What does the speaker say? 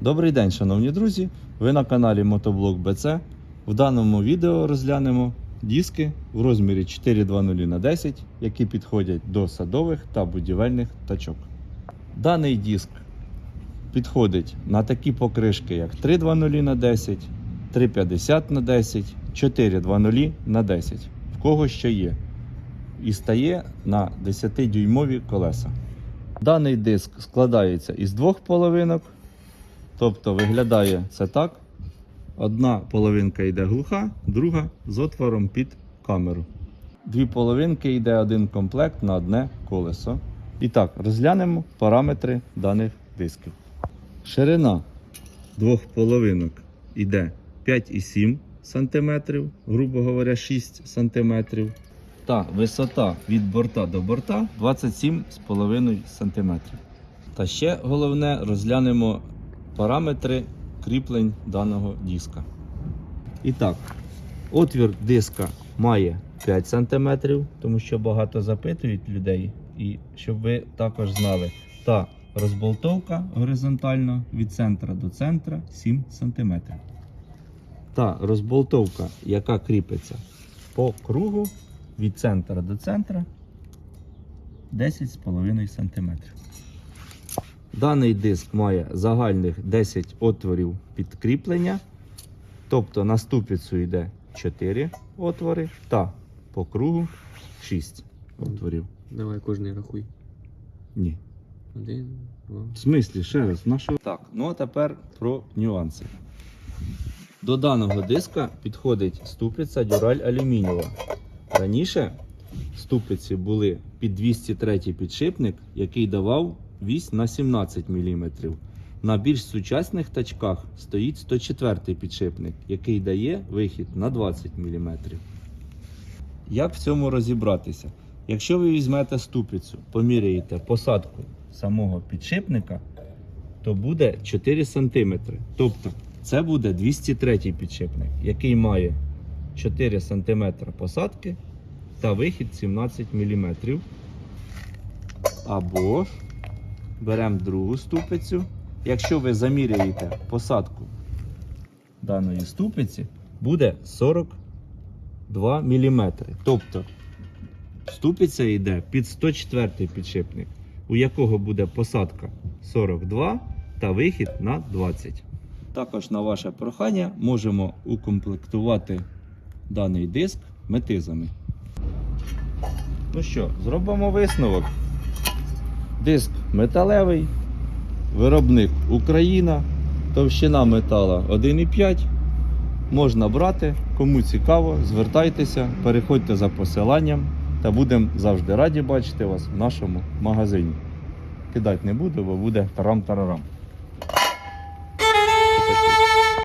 Добрий день, шановні друзі! Ви на каналі Мотоблок БЦ. В даному відео розглянемо диски в розмірі 420 на 10, які підходять до садових та будівельних тачок. Даний диск підходить на такі покришки, як 320 на 10, 350 на 10, 420 на 10, в кого що є. І стає на 10-дюймові колеса. Даний диск складається із двох половинок. Тобто виглядає це так. Одна половинка йде глуха, друга з отвором під камеру. Дві половинки йде один комплект на одне колесо. І так, розглянемо параметри даних дисків. Ширина двох половинок йде 5,7 см, грубо говоря, 6 см. Та висота від борта до борта 27,5 см. Та ще головне розглянемо параметри кріплень даного диска. І так, отвір диска має 5 см, тому що багато запитують людей, і щоб ви також знали. Та розболтовка горизонтально від центра до центра 7 см. Та розболтовка, яка кріпиться по кругу від центра до центра 10,5 см. Даний диск має загальних 10 отворів підкріплення, тобто на ступицю йде 4 отвори та по кругу 6 отворів. Давай кожний рахуй. Ні. Один, два. В смислі, ще раз, на що? Так, ну а тепер про нюанси. До даного диска підходить ступиця дюраль алюмінієва. Раніше ступиці були під 203 підшипник, який давав вісь на 17 мм. На більш сучасних тачках стоїть 104 підшипник, який дає вихід на 20 мм. Як в цьому розібратися? Якщо ви візьмете ступицю, поміряєте посадку самого підшипника, то буде 4 см. Тобто це буде 203 підшипник, який має 4 см посадки та вихід 17 мм. Або ж беремо другу ступицю. Якщо ви заміряєте посадку даної ступиці, буде 42 мм. Тобто ступиця йде під 104 підшипник, у якого буде посадка 42 та вихід на 20. Також на ваше прохання можемо укомплектувати даний диск метизами. Ну що, зробимо висновок. Диск металевий, виробник Україна, товщина метала 1,5. Можна брати, кому цікаво, звертайтеся, переходьте за посиланням та будемо завжди раді бачити вас в нашому магазині. Кидати не буду, бо буде тарам-тарарам.